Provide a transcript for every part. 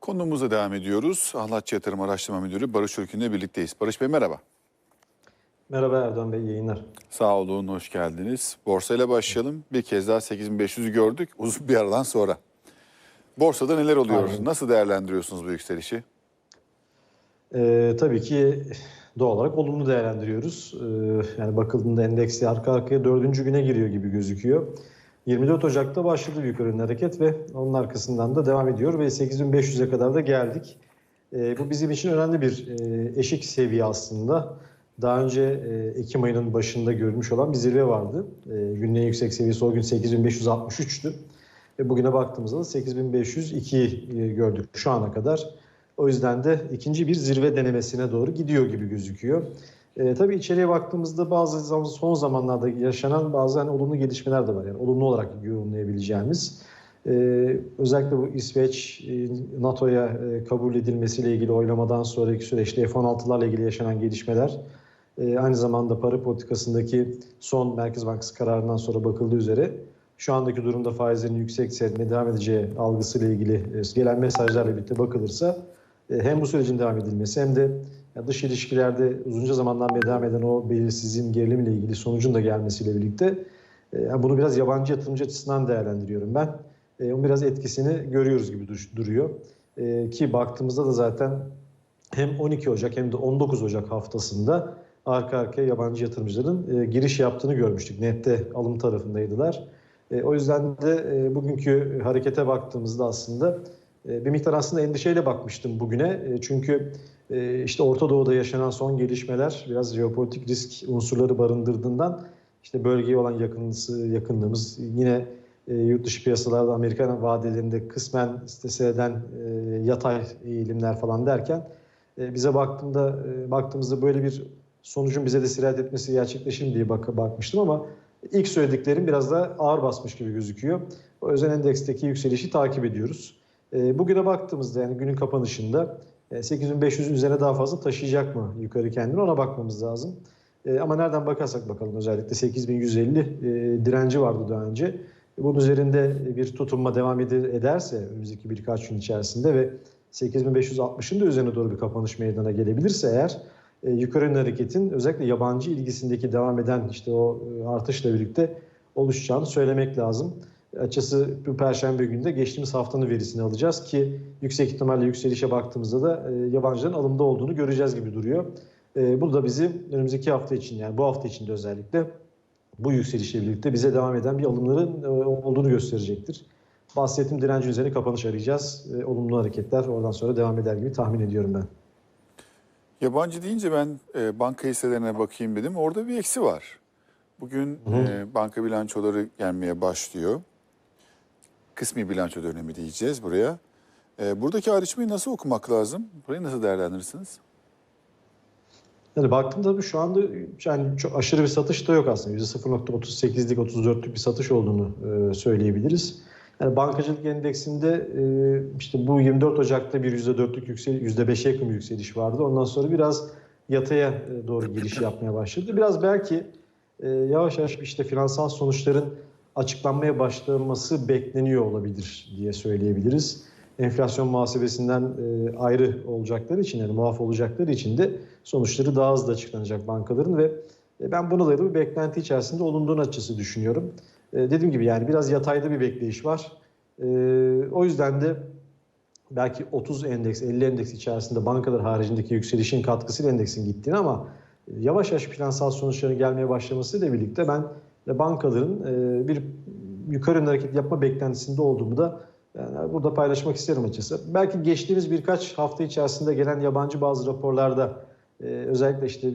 Konumuza devam ediyoruz. Ahlatçı Yatırım Araştırma Müdürü Barış Ürkün'le birlikteyiz. Barış Bey merhaba. Merhaba Erdoğan Bey, yayınlar. Sağ olun, hoş geldiniz. Borsayla başlayalım. Bir kez daha 8500'ü gördük uzun bir aradan sonra. Borsada neler oluyor? Aynen. Nasıl değerlendiriyorsunuz bu yükselişi? Ee, tabii ki doğal olarak olumlu değerlendiriyoruz. Ee, yani bakıldığında endeks arka arkaya dördüncü güne giriyor gibi gözüküyor. 24 Ocak'ta başladı büyük ürün hareket ve onun arkasından da devam ediyor ve 8500'e kadar da geldik. Ee, bu bizim için önemli bir e, eşik seviye aslında. Daha önce e, Ekim ayının başında görülmüş olan bir zirve vardı. E, günün en yüksek seviyesi o gün 8563'tü. Ve bugüne baktığımızda da 8502'yi gördük şu ana kadar. O yüzden de ikinci bir zirve denemesine doğru gidiyor gibi gözüküyor. E, tabii içeriye baktığımızda bazı zam- son zamanlarda yaşanan bazı hani olumlu gelişmeler de var. Yani olumlu olarak yorumlayabileceğimiz. E, özellikle bu İsveç e, NATO'ya e, kabul edilmesiyle ilgili oylamadan sonraki süreçte F-16'larla ilgili yaşanan gelişmeler. E, aynı zamanda para politikasındaki son Merkez Bankası kararından sonra bakıldığı üzere şu andaki durumda faizlerin yüksek seyretmeye devam edeceği algısıyla ilgili e, gelen mesajlarla birlikte bakılırsa e, hem bu sürecin devam edilmesi hem de ya dış ilişkilerde uzunca zamandan beri devam eden o belirsizliğin gerilimiyle ilgili sonucun da gelmesiyle birlikte e, yani bunu biraz yabancı yatırımcı açısından değerlendiriyorum ben. E, Onun biraz etkisini görüyoruz gibi dur- duruyor. E, Ki baktığımızda da zaten hem 12 Ocak hem de 19 Ocak haftasında arka arkaya yabancı yatırımcıların e, giriş yaptığını görmüştük. Nette alım tarafındaydılar. E, o yüzden de e, bugünkü harekete baktığımızda aslında bir miktar aslında endişeyle bakmıştım bugüne. E, çünkü e, işte Orta Doğu'da yaşanan son gelişmeler biraz jeopolitik risk unsurları barındırdığından işte bölgeye olan yakınlısı, yakınlığımız yine e, yurt dışı piyasalarda Amerikan vadelerinde kısmen isteseden e, yatay eğilimler falan derken bize baktığımda baktığımızda böyle bir sonucun bize de sirayet etmesi gerçekleşir diye bak bakmıştım ama ilk söylediklerim biraz daha ağır basmış gibi gözüküyor. O özel endeksteki yükselişi takip ediyoruz. E, bugüne baktığımızda yani günün kapanışında e, 8500'ün üzerine daha fazla taşıyacak mı yukarı kendini ona bakmamız lazım. E, ama nereden bakarsak bakalım özellikle 8150 e, direnci vardı daha önce. Bunun üzerinde bir tutunma devam ede- ederse önümüzdeki birkaç gün içerisinde ve 8560'ın da üzerine doğru bir kapanış meydana gelebilirse eğer e, yukarı yönlü hareketin özellikle yabancı ilgisindeki devam eden işte o e, artışla birlikte oluşacağını söylemek lazım. Açısı bu perşembe günü de geçtiğimiz haftanın verisini alacağız ki yüksek ihtimalle yükselişe baktığımızda da e, yabancıların alımda olduğunu göreceğiz gibi duruyor. E, bu da bizi önümüzdeki hafta için yani bu hafta içinde özellikle bu yükselişle birlikte bize devam eden bir alımların e, olduğunu gösterecektir. Bahsettiğim direncin üzerine kapanış arayacağız. E, olumlu hareketler oradan sonra devam eder gibi tahmin ediyorum ben. Yabancı deyince ben e, banka hisselerine bakayım dedim. Orada bir eksi var. Bugün e, banka bilançoları gelmeye başlıyor. Kısmi bilanço dönemi diyeceğiz buraya. E, buradaki ayrışmayı nasıl okumak lazım? Burayı nasıl değerlendirirsiniz? Yani baktığımda tabii şu anda yani çok aşırı bir satış da yok aslında. %0.38'lik 34'lük bir satış olduğunu e, söyleyebiliriz. Yani bankacılık endeksinde e, işte bu 24 Ocak'ta bir %4'lük yükseliş, %5'e yakın bir yükseliş vardı. Ondan sonra biraz yataya e, doğru giriş yapmaya başladı. Biraz belki yavaş yavaş işte finansal sonuçların açıklanmaya başlaması bekleniyor olabilir diye söyleyebiliriz. Enflasyon muhasebesinden e, ayrı olacakları için yani muaf olacakları için de sonuçları daha hızlı açıklanacak bankaların ve e, ben buna dayalı bir beklenti içerisinde olunduğunu açısı düşünüyorum. E, dediğim gibi yani biraz yatayda bir bekleyiş var. E, o yüzden de belki 30 endeks, 50 endeks içerisinde bankalar haricindeki yükselişin katkısıyla endeksin gittiğini ama yavaş yavaş finansal sonuçların gelmeye başlamasıyla birlikte ben de bankaların e, bir yukarı yönlü hareket yapma beklentisinde olduğumu da yani burada paylaşmak isterim açıkçası. Belki geçtiğimiz birkaç hafta içerisinde gelen yabancı bazı raporlarda e, özellikle işte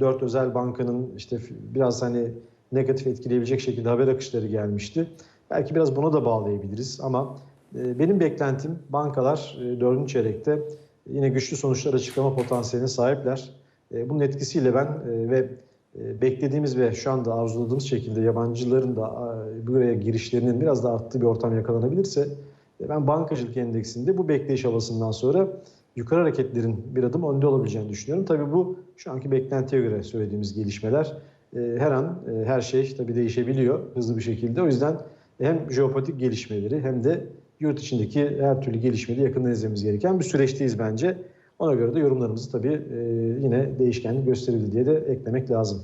dört özel bankanın işte biraz hani negatif etkileyebilecek şekilde haber akışları gelmişti. Belki biraz buna da bağlayabiliriz ama e, benim beklentim bankalar dördüncü çeyrekte yine güçlü sonuçlar açıklama potansiyeline sahipler. Bunun etkisiyle ben ve beklediğimiz ve şu anda arzuladığımız şekilde yabancıların da buraya girişlerinin biraz da arttığı bir ortam yakalanabilirse e, ben bankacılık endeksinde bu bekleyiş havasından sonra yukarı hareketlerin bir adım önde olabileceğini düşünüyorum. Tabii bu şu anki beklentiye göre söylediğimiz gelişmeler. E, Her an e, her şey tabii değişebiliyor hızlı bir şekilde. O yüzden hem jeopolitik gelişmeleri hem de yurt içindeki her türlü gelişmeyi de yakından izlememiz gereken bir süreçteyiz bence. Ona göre de yorumlarımızı tabii e, yine değişkenlik gösterildi diye de eklemek lazım.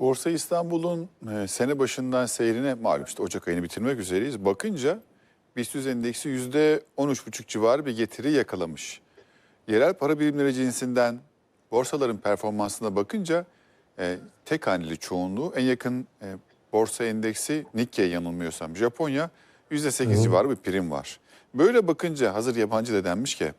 Borsa İstanbul'un e, sene başından seyrine malum işte Ocak ayını bitirmek üzereyiz. Bakınca BIST endeksi %13,5 civarı bir getiri yakalamış. Yerel para birimleri cinsinden borsaların performansına bakınca e, tek haneli çoğunluğu en yakın e, borsa endeksi Nikkei yanılmıyorsam Japonya %8 civarı bir prim var. Böyle bakınca hazır yabancı da denmiş ki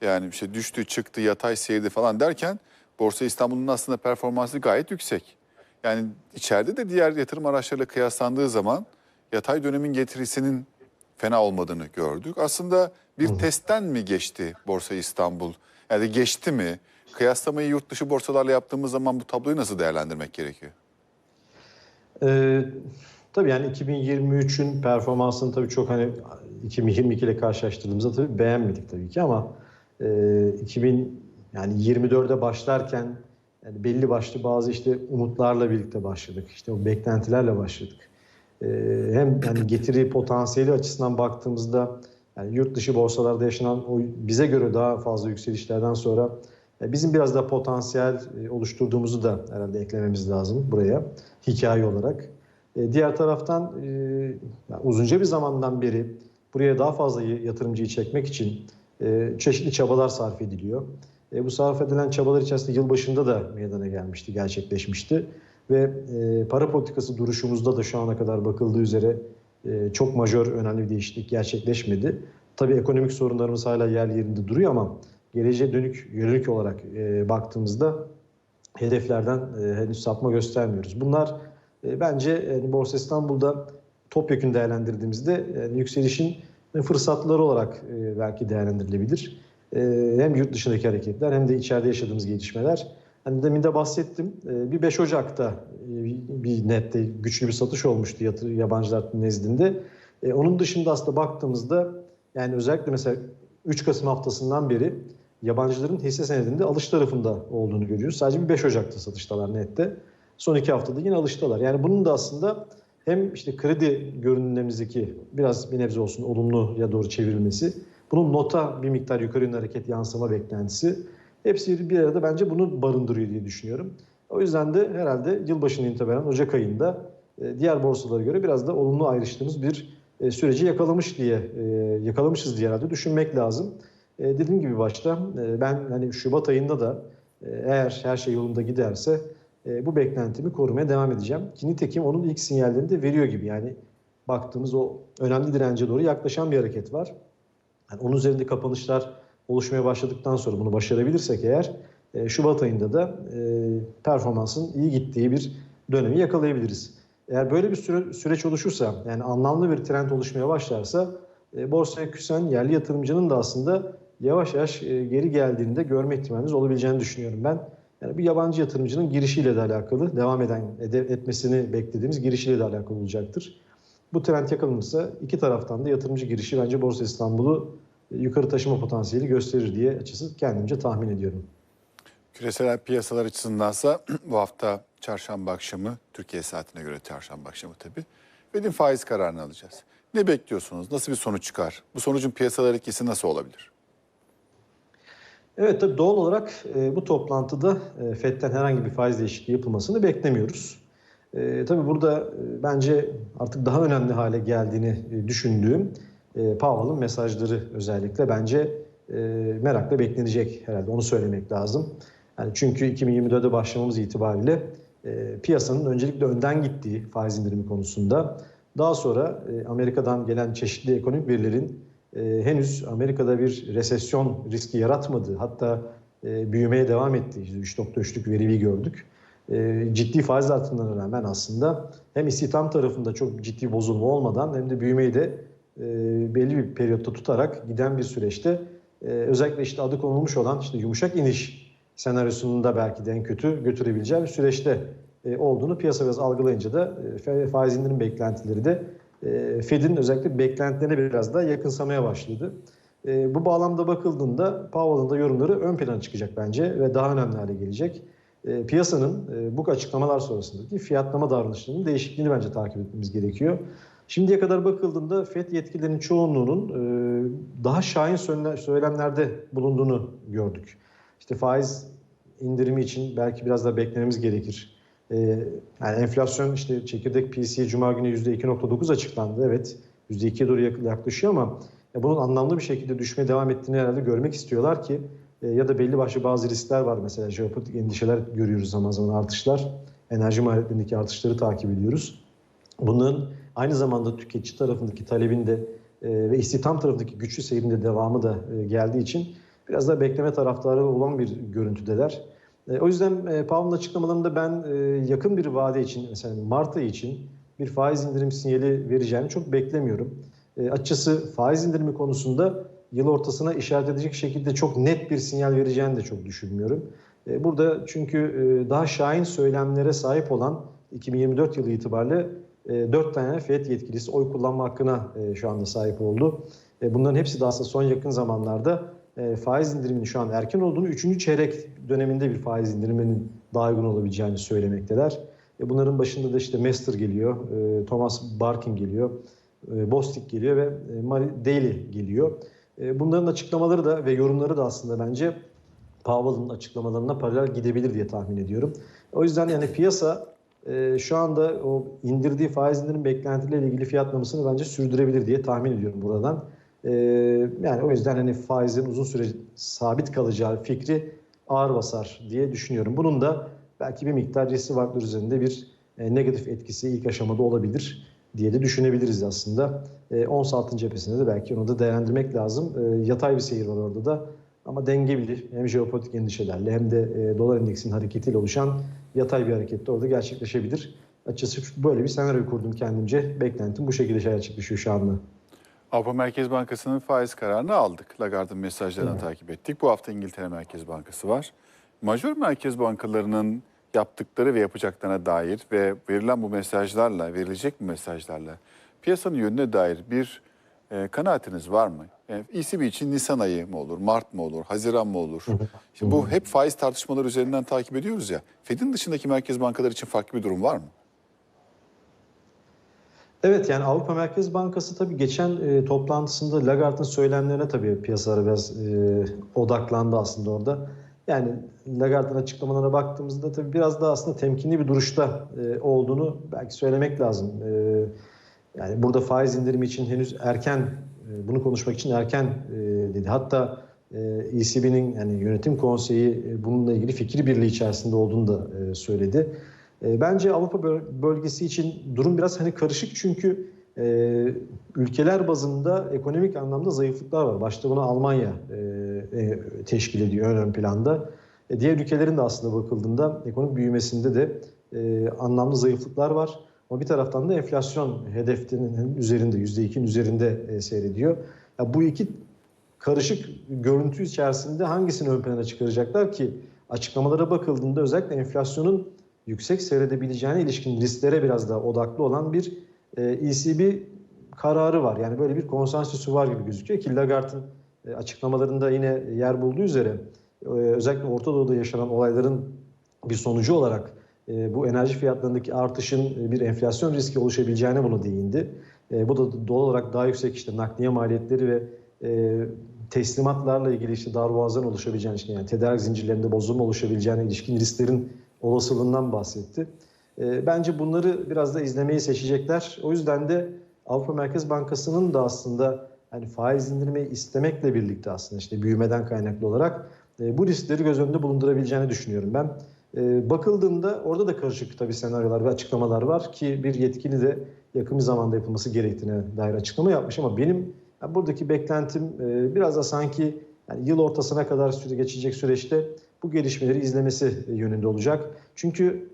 yani işte düştü çıktı yatay seyirdi falan derken Borsa İstanbul'un aslında performansı gayet yüksek. Yani içeride de diğer yatırım araçlarıyla kıyaslandığı zaman yatay dönemin getirisinin fena olmadığını gördük. Aslında bir testten mi geçti Borsa İstanbul? Yani geçti mi? Kıyaslamayı yurt dışı borsalarla yaptığımız zaman bu tabloyu nasıl değerlendirmek gerekiyor? Ee, tabii yani 2023'ün performansını tabii çok hani 2022 ile karşılaştırdığımızda tabii beğenmedik tabii ki ama e, 2000 yani 24'e başlarken yani belli başlı bazı işte umutlarla birlikte başladık. İşte o beklentilerle başladık. Ee, hem yani getiri potansiyeli açısından baktığımızda yani yurt dışı borsalarda yaşanan o bize göre daha fazla yükselişlerden sonra e, bizim biraz da potansiyel e, oluşturduğumuzu da herhalde eklememiz lazım buraya hikaye olarak. E, Diğer taraftan e, uzunca bir zamandan beri buraya daha fazla yatırımcıyı çekmek için e, çeşitli çabalar sarf ediliyor. Bu sarf edilen çabalar içerisinde yılbaşında da meydana gelmişti, gerçekleşmişti. Ve para politikası duruşumuzda da şu ana kadar bakıldığı üzere çok majör önemli bir değişiklik gerçekleşmedi. Tabii ekonomik sorunlarımız hala yer yerinde duruyor ama geleceğe dönük yönelik olarak baktığımızda hedeflerden henüz sapma göstermiyoruz. Bunlar e, bence e, Borsa İstanbul'da topyekun değerlendirdiğimizde e, yükselişin fırsatları olarak e, belki değerlendirilebilir. E, hem yurt dışındaki hareketler hem de içeride yaşadığımız gelişmeler. Hani demin de bahsettim. Bir 5 Ocak'ta bir nette güçlü bir satış olmuştu yatır, yabancılar nezdinde. Onun dışında aslında baktığımızda yani özellikle mesela 3 Kasım haftasından beri yabancıların hisse senedinde alış tarafında olduğunu görüyoruz. Sadece bir 5 Ocak'ta satıştalar nette. Son iki haftada yine alıştalar. Yani bunun da aslında hem işte kredi görünümlerimizdeki biraz bir nebze olsun olumluya doğru çevrilmesi, bunun nota bir miktar yukarı yönlü hareket yansıma beklentisi hepsi bir arada bence bunu barındırıyor diye düşünüyorum. O yüzden de herhalde yılbaşından itibaren Ocak ayında e, diğer borsalara göre biraz da olumlu ayrıştığımız bir e, süreci yakalamış diye e, yakalamışız diye herhalde düşünmek lazım. Dediğim gibi başta ben hani Şubat ayında da eğer her şey yolunda giderse bu beklentimi korumaya devam edeceğim. Ki nitekim onun ilk sinyallerini de veriyor gibi. Yani baktığımız o önemli dirence doğru yaklaşan bir hareket var. Yani onun üzerinde kapanışlar oluşmaya başladıktan sonra bunu başarabilirsek eğer Şubat ayında da performansın iyi gittiği bir dönemi yakalayabiliriz. Eğer böyle bir süre, süreç oluşursa yani anlamlı bir trend oluşmaya başlarsa borsaya küsen yerli yatırımcının da aslında yavaş yavaş geri geldiğinde görme ihtimalimiz olabileceğini düşünüyorum ben. Yani bir yabancı yatırımcının girişiyle de alakalı, devam eden etmesini beklediğimiz girişiyle de alakalı olacaktır. Bu trend yakalanırsa iki taraftan da yatırımcı girişi bence Borsa İstanbul'u yukarı taşıma potansiyeli gösterir diye açısı kendimce tahmin ediyorum. Küresel piyasalar açısındansa bu hafta çarşamba akşamı, Türkiye saatine göre çarşamba akşamı tabii, Fed'in faiz kararını alacağız. Ne bekliyorsunuz? Nasıl bir sonuç çıkar? Bu sonucun piyasalar etkisi nasıl olabilir? Evet tabii doğal olarak e, bu toplantıda e, FED'den herhangi bir faiz değişikliği yapılmasını beklemiyoruz. E, tabii burada e, bence artık daha önemli hale geldiğini e, düşündüğüm e, Powell'ın mesajları özellikle bence e, merakla beklenecek herhalde onu söylemek lazım. Yani çünkü 2024'de başlamamız itibariyle e, piyasanın öncelikle önden gittiği faiz indirimi konusunda daha sonra e, Amerika'dan gelen çeşitli ekonomik verilerin e, henüz Amerika'da bir resesyon riski yaratmadığı hatta e, büyümeye devam ettiği işte 3.3'lük veriyi gördük. E, ciddi faiz artımlarına rağmen aslında hem istihdam tarafında çok ciddi bozulma olmadan hem de büyümeyi de e, belli bir periyotta tutarak giden bir süreçte e, özellikle işte adı konulmuş olan işte yumuşak iniş senaryosunu da belki de en kötü götürebileceği bir süreçte e, olduğunu piyasa biraz algılayınca da faiz indirim beklentileri de e, Fed'in özellikle beklentilerine biraz daha yakınsamaya başladı. E, bu bağlamda bakıldığında Powell'ın da yorumları ön plana çıkacak bence ve daha önemli hale gelecek. E, piyasanın bu açıklamalar sonrasındaki fiyatlama davranışlarının değişikliğini bence takip etmemiz gerekiyor. Şimdiye kadar bakıldığında FED yetkililerinin çoğunluğunun e, daha şahin söyle- söylemlerde bulunduğunu gördük. İşte faiz indirimi için belki biraz daha beklememiz gerekir. E, yani enflasyon işte çekirdek PCE Cuma günü %2.9 açıklandı. Evet %2'ye doğru yak- yaklaşıyor ama ya bunun anlamlı bir şekilde düşmeye devam ettiğini herhalde görmek istiyorlar ki e, ya da belli başlı bazı riskler var mesela jeopolitik endişeler görüyoruz zaman zaman artışlar. Enerji maliyetlerindeki artışları takip ediyoruz. Bunların aynı zamanda tüketici tarafındaki talebin de e, ve istihdam tarafındaki güçlü seyrin de devamı da e, geldiği için biraz daha bekleme taraftarı olan bir görüntüdeler. E, o yüzden e, Powell'ın açıklamalarında ben e, yakın bir vade için mesela Mart ayı için bir faiz indirim sinyali vereceğini çok beklemiyorum. E, açıkçası faiz indirimi konusunda yıl ortasına işaret edecek şekilde çok net bir sinyal vereceğini de çok düşünmüyorum. E, burada çünkü daha şahin söylemlere sahip olan 2024 yılı itibariyle e, 4 tane FED yetkilisi oy kullanma hakkına şu anda sahip oldu. Bunların hepsi de aslında son yakın zamanlarda e, faiz indiriminin şu an erken olduğunu, 3. çeyrek döneminde bir faiz indiriminin daha uygun olabileceğini söylemekteler. E, bunların başında da işte Mester geliyor, e, Thomas Barkin geliyor, e, geliyor ve e, Daly geliyor. Bunların açıklamaları da ve yorumları da aslında bence Powell'ın açıklamalarına paralel gidebilir diye tahmin ediyorum. O yüzden yani piyasa şu anda o indirdiği faiz indirim beklentileriyle ilgili fiyatlamasını bence sürdürebilir diye tahmin ediyorum buradan. E, yani o yüzden hani faizin uzun süre sabit kalacağı fikri ağır basar diye düşünüyorum. Bunun da belki bir miktar risk varlıklar üzerinde bir e, negatif etkisi ilk aşamada olabilir diye de düşünebiliriz aslında. E, ons altın cephesinde de belki onu da değerlendirmek lazım. E, yatay bir seyir var orada da. Ama dengeli hem jeopolitik endişelerle hem de e, dolar endeksinin hareketiyle oluşan yatay bir hareket de orada gerçekleşebilir. Açıkçası böyle bir senaryo kurdum kendimce. Beklentim bu şekilde gerçekleşiyor şu anda. Avrupa Merkez Bankası'nın faiz kararını aldık. Lagarde'ın mesajlarını takip ettik. Bu hafta İngiltere Merkez Bankası var. Majör merkez bankalarının yaptıkları ve yapacaklarına dair ve verilen bu mesajlarla, verilecek bu mesajlarla piyasanın yönüne dair bir e, kanaatiniz var mı? E, ECB için Nisan ayı mı olur, Mart mı olur, Haziran mı olur? Şimdi bu hep faiz tartışmaları üzerinden takip ediyoruz ya. Fed'in dışındaki merkez bankalar için farklı bir durum var mı? Evet yani Avrupa Merkez Bankası tabii geçen e, toplantısında Lagarde'ın söylemlerine tabii piyasalara biraz e, odaklandı aslında orada. Yani Lagarde'ın açıklamalarına baktığımızda tabii biraz daha aslında temkinli bir duruşta e, olduğunu belki söylemek lazım. E, yani burada faiz indirimi için henüz erken, e, bunu konuşmak için erken e, dedi. Hatta e, ECB'nin yani yönetim konseyi e, bununla ilgili fikir birliği içerisinde olduğunu da e, söyledi. E, Bence Avrupa böl- bölgesi için durum biraz hani karışık çünkü e, ülkeler bazında ekonomik anlamda zayıflıklar var. Başta buna Almanya e, teşkil ediyor ön ön planda. Diğer ülkelerin de aslında bakıldığında ekonomik büyümesinde de e, anlamlı zayıflıklar var. Ama bir taraftan da enflasyon hedefinin üzerinde, %2'nin üzerinde seyrediyor. Ya bu iki karışık görüntü içerisinde hangisini ön plana çıkaracaklar ki açıklamalara bakıldığında özellikle enflasyonun yüksek seyredebileceğine ilişkin risklere biraz daha odaklı olan bir e, ECB kararı var. Yani böyle bir konsensüsü var gibi gözüküyor ki Lagarde'ın e, açıklamalarında yine yer bulduğu üzere e, özellikle Orta Doğu'da yaşanan olayların bir sonucu olarak e, bu enerji fiyatlarındaki artışın e, bir enflasyon riski oluşabileceğine bunu değindi. E, bu da doğal olarak daha yüksek işte nakliye maliyetleri ve e, teslimatlarla ilgili işte darboğazdan oluşabileceğini işte yani tedarik zincirlerinde bozulma oluşabileceğine ilişkin risklerin olasılığından bahsetti. E, bence bunları biraz da izlemeyi seçecekler. O yüzden de Avrupa Merkez Bankası'nın da aslında hani faiz indirmeyi istemekle birlikte aslında işte büyümeden kaynaklı olarak e, bu riskleri göz önünde bulundurabileceğini düşünüyorum ben. E, bakıldığında orada da karışık tabii senaryolar ve açıklamalar var ki bir yetkili de yakın bir zamanda yapılması gerektiğine dair açıklama yapmış ama benim yani buradaki beklentim e, biraz da sanki yani yıl ortasına kadar süre geçecek süreçte bu gelişmeleri izlemesi yönünde olacak. Çünkü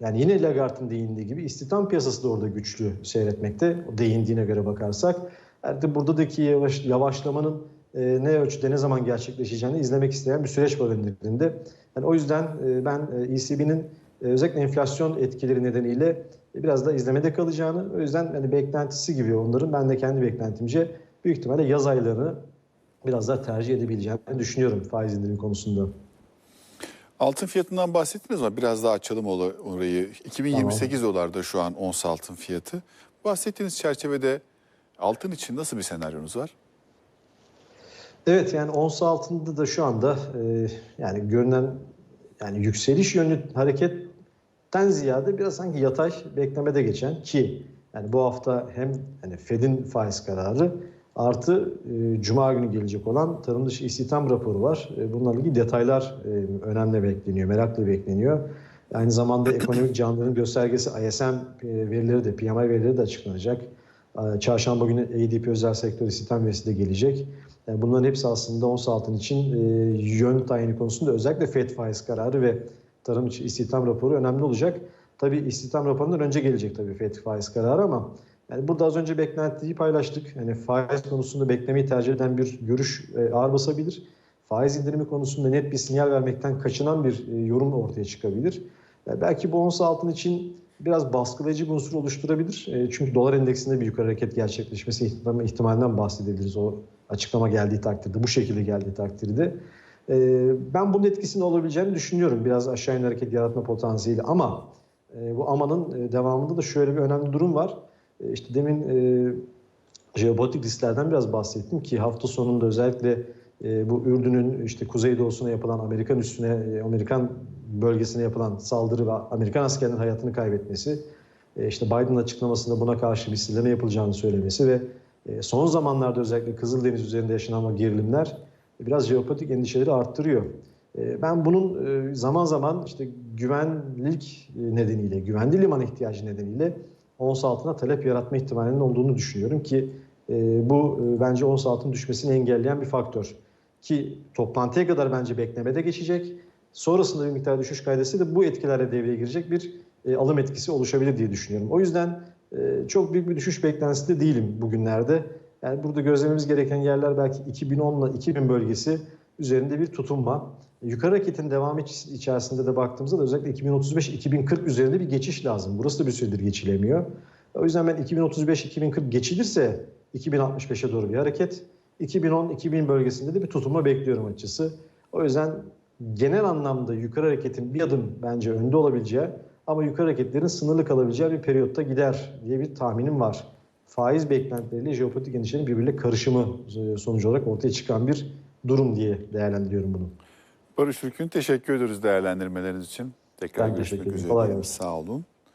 yani yine Lagarde'ın değindiği gibi istihdam piyasası da orada güçlü seyretmekte. O değindiğine göre bakarsak. Yani buradaki yavaş, yavaşlamanın e, ne ölçüde ne zaman gerçekleşeceğini izlemek isteyen bir süreç var önlerinde. Yani o yüzden e, ben e, ECB'nin e, özellikle enflasyon etkileri nedeniyle biraz da izlemede kalacağını, o yüzden hani beklentisi gibi onların ben de kendi beklentimce büyük ihtimalle yaz aylarını biraz daha tercih edebileceğini düşünüyorum faiz indirimi konusunda. Altın fiyatından bahsettiniz ama biraz daha açalım orayı. 2028 dolarda şu an ons altın fiyatı. Bahsettiğiniz çerçevede altın için nasıl bir senaryonuz var? Evet yani ons altında da şu anda e, yani görünen yani yükseliş yönlü hareketten ziyade biraz sanki yatay beklemede geçen ki yani bu hafta hem hani Fed'in faiz kararı artı e, Cuma günü gelecek olan tarım dışı istihdam raporu var. E, bunlarla ilgili detaylar e, önemli bekleniyor, merakla bekleniyor. Aynı zamanda ekonomik canlılığın göstergesi ISM e, verileri de, PMI verileri de açıklanacak. E, Çarşamba günü ADP özel sektör istihdam verisi de gelecek. Yani bunların hepsi aslında ons altın için e, yön tayini konusunda özellikle FED faiz kararı ve tarım içi istihdam raporu önemli olacak. Tabii istihdam raporundan önce gelecek tabii FED faiz kararı ama yani burada az önce beklentiyi paylaştık. Yani faiz konusunda beklemeyi tercih eden bir görüş e, ağır basabilir. Faiz indirimi konusunda net bir sinyal vermekten kaçınan bir e, yorum ortaya çıkabilir. Yani belki bu ons altın için biraz baskılayıcı bir unsur oluşturabilir. E, çünkü dolar endeksinde bir yukarı hareket gerçekleşmesi ihtim- ihtimalinden bahsedebiliriz o açıklama geldiği takdirde, bu şekilde geldiği takdirde. Ben bunun etkisinin olabileceğini düşünüyorum. Biraz aşağı yönlü hareket yaratma potansiyeli ama bu amanın devamında da şöyle bir önemli durum var. E, işte demin e, jeopolitik risklerden biraz bahsettim ki hafta sonunda özellikle e, bu Ürdün'ün işte kuzeydoğusuna yapılan Amerikan üstüne, e, Amerikan bölgesine yapılan saldırı ve Amerikan askerinin hayatını kaybetmesi, e, işte Biden'ın açıklamasında buna karşı bir silahı yapılacağını söylemesi ve e, son zamanlarda özellikle Kızıldeniz üzerinde yaşanan o gerilimler biraz jeopolitik endişeleri arttırıyor. E, Ben bunun e, zaman zaman işte güvenlik e, nedeniyle, güvenli liman ihtiyacı nedeniyle ons altına talep yaratma ihtimalinin olduğunu düşünüyorum ki e, bu e, bence ons altın düşmesini engelleyen bir faktör. Ki toplantıya kadar bence beklemede geçecek. Sonrasında bir miktar düşüş kaydesi de bu etkilerle devreye girecek bir e, alım etkisi oluşabilir diye düşünüyorum. O yüzden e, çok büyük bir düşüş beklentisinde değilim bugünlerde. Yani burada gözlememiz gereken yerler belki 2010 ile 2000 bölgesi üzerinde bir tutunma. Yukarı hareketin devamı iç- içerisinde de baktığımızda da özellikle 2035-2040 üzerinde bir geçiş lazım. Burası da bir süredir geçilemiyor. O yüzden ben 2035-2040 geçilirse 2065'e doğru bir hareket. 2010-2000 bölgesinde de bir tutunma bekliyorum açıkçası. O yüzden genel anlamda yukarı hareketin bir adım bence önde olabileceği ama yukarı hareketlerin sınırlı kalabileceği bir periyotta gider diye bir tahminim var. Faiz beklentileriyle jeopolitik endişelerin birbiriyle karışımı e, sonucu olarak ortaya çıkan bir durum diye değerlendiriyorum bunu. Barış Ülkün teşekkür ediyoruz değerlendirmeleriniz için. Tekrar Ben görüşmek üzere. Kolay diyelim. gelsin. Sağ olun.